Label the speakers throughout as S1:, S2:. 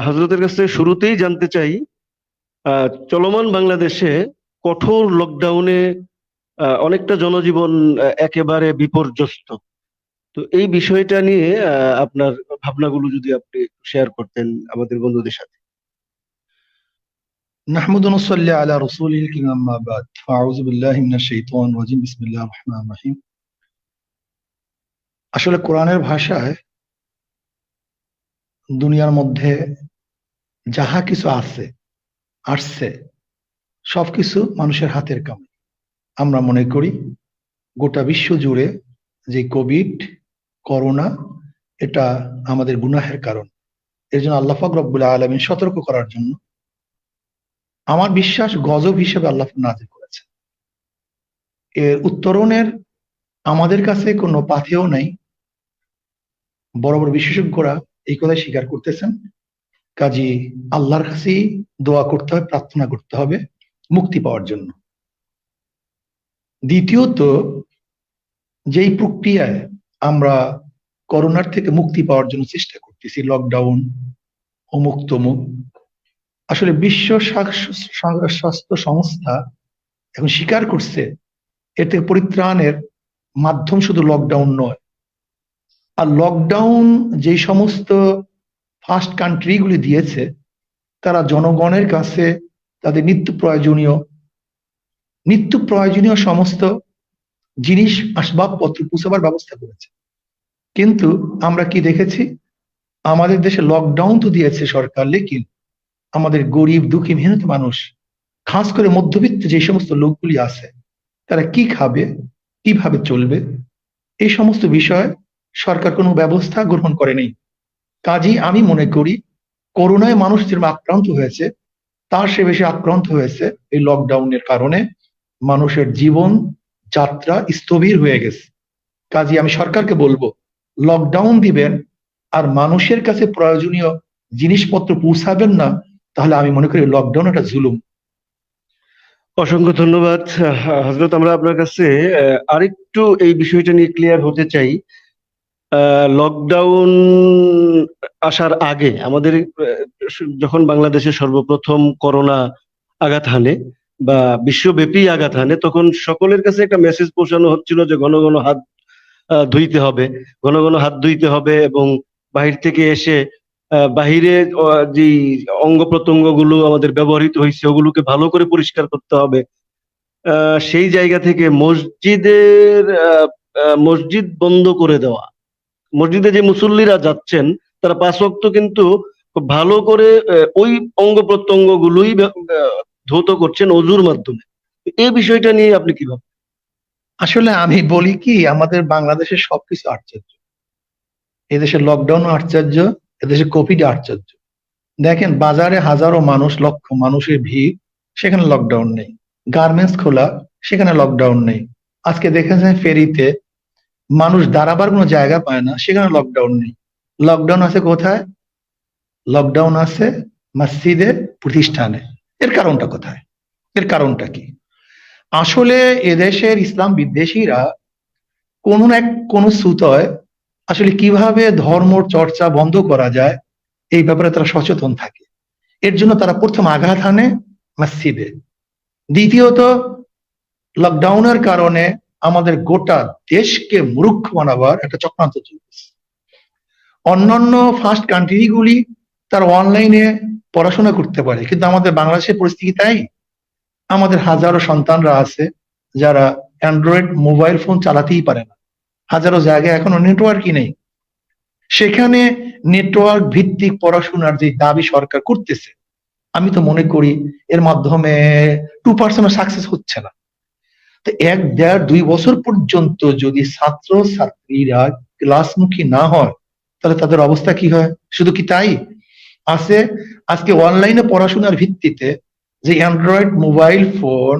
S1: হজরতের কাছে শুরুতেই জানতে চাই আহ, চলমান বাংলাদেশে কঠোর লকডাউনে আহ, অনেকটা জনজীবন আহ, একেবারে বিপর্যস্ত তো এই বিষয়টা নিয়ে আহ, আপনার ভাবনাগুলো যদি আপনি শেয়ার করতেন আমাদের বন্ধুদের সাথে
S2: نحمد ونصلي على رسوله الكريم أما بعد فأعوذ بالله من الشيطان الرجيم بسم الله الرحمن الرحيم আসলে কোরআনের ভাষায় দুনিয়ার মধ্যে যাহা কিছু আছে, আসছে সবকিছু মানুষের হাতের কামাই আমরা মনে করি, গোটা বিশ্ব জুড়ে যে কোভিড করোনা এটা আমাদের গুনাহের কারণ। এর জন্য আল্লাহ পাক রব্বুল আলমিন সতর্ক করার জন্য আমার বিশ্বাস গজব হিসেবে আল্লাহ নাজির করেছে এর উত্তরণের আমাদের কাছে কোনো পাথেও নাই। বড় বড় বিশেষজ্ঞরা এই কথা স্বীকার করতেছেন। কাজী আল্লাহর কাছেই দোয়া করতে হবে, প্রার্থনা করতে হবে, মুক্তি পাওয়ার জন্য। দ্বিতীয়ত, যেই প্রক্রিয়ায় আমরা করোনার থেকে মুক্তি পাওয়ার জন্য চেষ্টা করতেছি লকডাউন অমুক তমুক, আসলে বিশ্ব স্বাস্থ্য সংস্থা এখন স্বীকার করছে এর থেকে পরিত্রাণের মাধ্যম শুধু লকডাউন নয় আর লকডাউন যে সমস্ত ফার্স্ট কান্ট্রিগুলি দিয়েছে, তারা জনগণের কাছে তাদের নিত্য প্রয়োজনীয় নিত্য প্রয়োজনীয় সমস্ত জিনিস, আসবাবপত্র পৌঁছাবার ব্যবস্থা করেছে। কিন্তু আমরা কি দেখেছি? আমাদের দেশে লকডাউন তো দিয়েছে সরকার, লেকিন আমাদের গরিব, দুঃখী, মেহনত মানুষ, খাস করে মধ্যবিত্ত যে সমস্ত লোকগুলি আছে, তারা কি খাবে, কীভাবে চলবে? এই সমস্ত বিষয়ে সরকার কোনো ব্যবস্থা গ্রহণ করেনি। কাজেই আমি মনে করি, করোনায় মানুষ যেরকম আক্রান্ত হয়েছে, তার সে বেশি আক্রান্ত হয়েছে এই লকডাউনের কারণে মানুষের জীবন, যাত্রা স্থবির হয়ে গেছে। কাজে আমি সরকারকে বলব লকডাউন দিবেন, আর মানুষের কাছে প্রয়োজনীয় জিনিসপত্র পৌঁছাবেন না, তাহলে আমি মনে করি লকডাউন একটা জুলুম।
S1: অসংখ্য ধন্যবাদ। হজরত আমরা আপনার কাছে আরেকটু এই বিষয়টা নিয়ে ক্লিয়ার হতে চাই। লকডাউন আসার আগে আমাদের যখন বাংলাদেশে সর্বপ্রথম করোনা আঘাত হানে বা বিশ্বব্যাপী আঘাত হানে, তখন সকলের কাছে একটা মেসেজ পৌঁছানো হচ্ছিল যে ঘন ঘন হাত ধুইতে হবে, ঘন ঘন হাত ধুইতে হবে এবং বাহির থেকে এসে বাহিরে যে অঙ্গ প্রত্যঙ্গগুলো আমাদের ব্যবহৃত হয়েছে, ওগুলোকে ভালো করে পরিষ্কার করতে হবে। সেই জায়গা থেকে মসজিদের মসজিদ বন্ধ করে দেওয়া মসজিদে যে মুসল্লিরা যাচ্ছেন, তারা পাঁচ ওয়াক্ত কিন্তু ভালো করে ওই অঙ্গ প্রত্যঙ্গ গুলোই ধৌত করছেন অজুর মাধ্যমে। এই বিষয়টা নিয়ে আপনি কি ভাবেন
S2: আসলে আমি বলি কি, আমাদের বাংলাদেশের সবকিছু আশ্চর্য। এদেশে লকডাউন আশ্চর্য এদেশে কোভিড আশ্চর্য। দেখেন, বাজারে হাজারো মানুষ, লক্ষ মানুষের ভিড়, সেখানে লকডাউন নেই। গার্মেন্টস খোলা, সেখানে লকডাউন নেই। আজকে দেখেছেন ফেরিতে মানুষ দাঁড়াবার কোনো জায়গা পায় না, সেখানে লকডাউন নেই। লকডাউন আছে কোথায়? লকডাউন আছে মসজিদে, প্রতিষ্ঠানে। এর কারণটা কোথায়? এর কারণটা কি? আসলে এদেশের ইসলাম বিদ্বেষীরা কোন এক, কোন সুতয় আসলে কীভাবে ধর্ম চর্চা বন্ধ করা যায়, এই ব্যাপারে তারা সচেতন থাকে। এর জন্য তারা প্রথম আঘাত হানে মসজিদে। দ্বিতীয়ত লকডাউনের কারণে আমাদের গোটা দেশকে মূর্খ বানাবার একটা চক্রান্ত চলতেছে। অন্যান্য ফার্স্ট কান্ট্রিগুলি তারা অনলাইনে পড়াশোনা করতে পারে, কিন্তু আমাদের বাংলাদেশের পরিস্থিতি তাই। আমাদের হাজারো সন্তানরা আছে যারা অ্যান্ড্রয়েড মোবাইল ফোন চালাতেই পারে না। হাজারো জায়গায় এখনও নেটওয়ার্কই নেই। সেখানে নেটওয়ার্ক ভিত্তিক পড়াশোনার যে দাবি সরকার করতেছে, আমি তো মনে করি এর মাধ্যমে টু পার্সেন্ট সাকসেস হচ্ছে না। তো এক দেড় দুই বছর পর্যন্ত যদি ছাত্র ছাত্রীরা ক্লাসমুখী না হয়, তাহলে তাদের অবস্থা কি হয়? শুধু কি তাই? আছে আজকে অনলাইনে পড়াশোনার ভিত্তিতে যে অ্যান্ড্রয়েড মোবাইল ফোন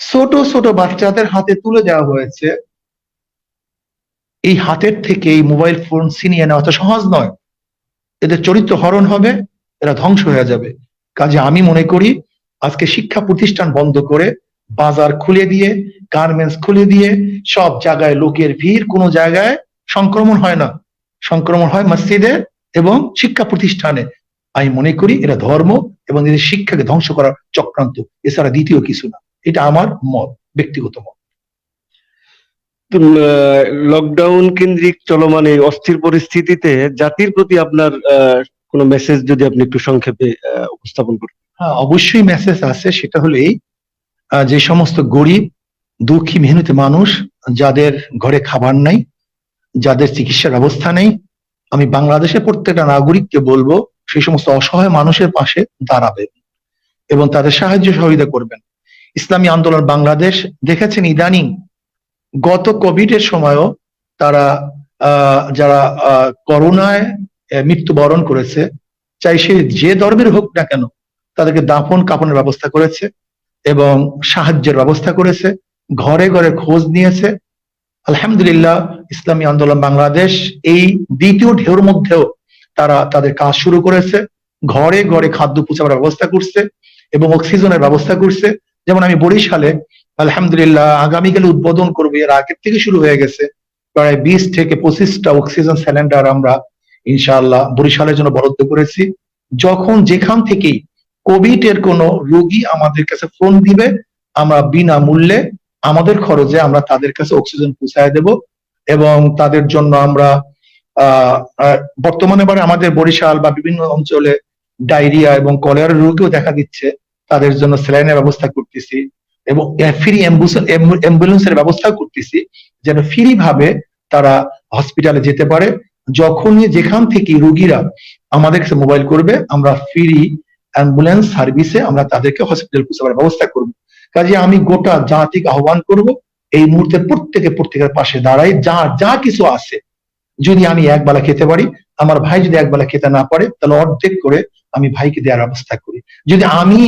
S2: ছোট ছোট বাচ্চাদের হাতে তুলে দেওয়া হয়েছে, এই হাতের থেকে এই মোবাইল ফোন ছিনিয়ে নেওয়া তো সহজ নয়। এদের চরিত্র হরণ হবে, এরা ধ্বংস হয়ে যাবে। কাজে আমি মনে করি আজকে শিক্ষা প্রতিষ্ঠান বন্ধ করে বাজার খুলে দিয়ে গার্মেন্টস খুলে দিয়ে সব জায়গায় লোকের ভিড় কোনো জায়গায় সংক্রমণ হয় না। সংক্রমণ হয় মসজিদে এবং শিক্ষা প্রতিষ্ঠানে। আমি মনে করি এটা ধর্ম এবং এদের শিক্ষাকে ধ্বংস করার চক্রান্ত। এছাড়া দ্বিতীয় কিছু না। এটা আমার মত ব্যক্তিগত মত।
S1: লকডাউন কেন্দ্রিক চলমান এই অস্থির পরিস্থিতিতে জাতির প্রতি আপনার আহ, কোনো মেসেজ যদি আপনি একটু সংক্ষেপে উপস্থাপন করেন
S2: হ্যাঁ অবশ্যই মেসেজ আছে। সেটা হলো এই আহ, যে সমস্ত গরিব, দুঃখী, মেহনতি মানুষ, যাদের ঘরে খাবার নাই, যাদের চিকিৎসার ব্যবস্থা নেই, আমি বাংলাদেশের প্রত্যেকটা নাগরিককে বলব, সেই সমস্ত অসহায় মানুষের পাশে দাঁড়াবেন এবং তাদের সাহায্য সহযোগিতা করবেন। ইসলামী আন্দোলন বাংলাদেশ দেখেছেন ইদানিং, গত কোভিড এর সময়ও তারা যারা করোনায় মৃত্যুবরণ করেছে, চাই সে যে ধর্মের হোক না কেন, তাদেরকে দাফন কাপনের ব্যবস্থা করেছে। এবং সাহায্যের ব্যবস্থা করেছে, ঘরে ঘরে খোঁজ নিয়েছে। আলহামদুলিল্লাহ, ইসলামী আন্দোলন বাংলাদেশ এই দ্বিতীয় ঢেউর মধ্যেও তারা তাদের কাজ শুরু করেছে। ঘরে ঘরে খাদ্য পৌঁছাবার ব্যবস্থা করছে এবং অক্সিজেনের ব্যবস্থা করছে। যেমন আমি বরিশালে, আলহামদুলিল্লাহ, আগামীকাল উদ্বোধন করব, এর আগের থেকে শুরু হয়ে গেছে। প্রায় বিশ থেকে পঁচিশটা অক্সিজেন সিলিন্ডার আমরা ইনশাআল্লাহ বরিশালের জন্য বরাদ্দ করেছি। যখন যেখান থেকেই কোভিড এর কোনো রোগী আমাদের কাছে ফোন দিবে, আমরা বিনামূল্যে আমাদের খরচে আমরা তাদের কাছে অক্সিজেন পৌঁছায় দেব এবং তাদের জন্য আমরা বর্তমানে এবার আমাদের বরিশাল বা বিভিন্ন অঞ্চলে ডায়রিয়া এবং কলেরা রোগীও দেখা দিচ্ছে, তাদের জন্য স্যালাইনের ব্যবস্থা করতেছি এবং ফ্রি অ্যাম্বুলেন্সের ব্যবস্থা করতেছি যেন ফ্রি ভাবে তারা হসপিটালে যেতে পারে। যখনই যেখান থেকে রোগীরা আমাদের কাছে মোবাইল করবে, আমরা ফ্রি অ্যাম্বুলেন্স সার্ভিসে আমরা তাদেরকে হসপিটাল পৌঁছাবার ব্যবস্থা করব। কাজে আমি গোটা জাতিকে আহ্বান করব, এই মুহূর্তে প্রত্যেকে প্রত্যেকের পাশে দাঁড়াই যা যা কিছু আছে। যদি আমি এক বেলা খেতে পারি, আমার ভাই যদি এক বেলা খেতে না পারে, তাহলে অর্ধেক করে আমি ভাইকে দেওয়ার ব্যবস্থা করি। যদি আমি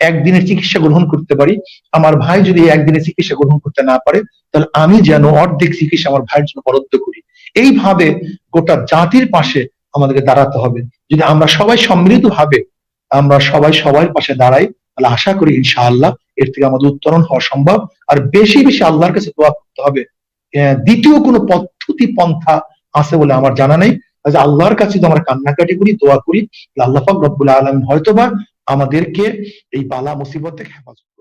S2: একদিনের চিকিৎসা গ্রহণ করতে পারি, আমার ভাই যদি একদিনের চিকিৎসা গ্রহণ করতে না পারে, তাহলে আমি যেন অর্ধেক চিকিৎসা আমার ভাইয়ের জন্য বরাদ্দ করি। এইভাবে গোটা জাতির পাশে আমাদেরকে দাঁড়াতে হবে। যদি আমরা সবাই সম্মিলিত ভাবে আমরা সবাই সবার পাশে দাঁড়াই, তাহলে আশা করি ইনশাআল্লাহ এর থেকে আমাদের উত্তরণ হওয়া সম্ভব আর বেশি বেশি আল্লাহর কাছে দোয়া করতে হবে দ্বিতীয় কোনো পদ্ধতি পন্থা আছে বলে আমার জানা নেই আল্লাহর কাছে আমরা কান্নাকাটি করি, দোয়া করি আল্লাহ রব্বুল আলম হয়তোবা আমাদেরকে এই বালা মুসিবত থেকে হেফাজত।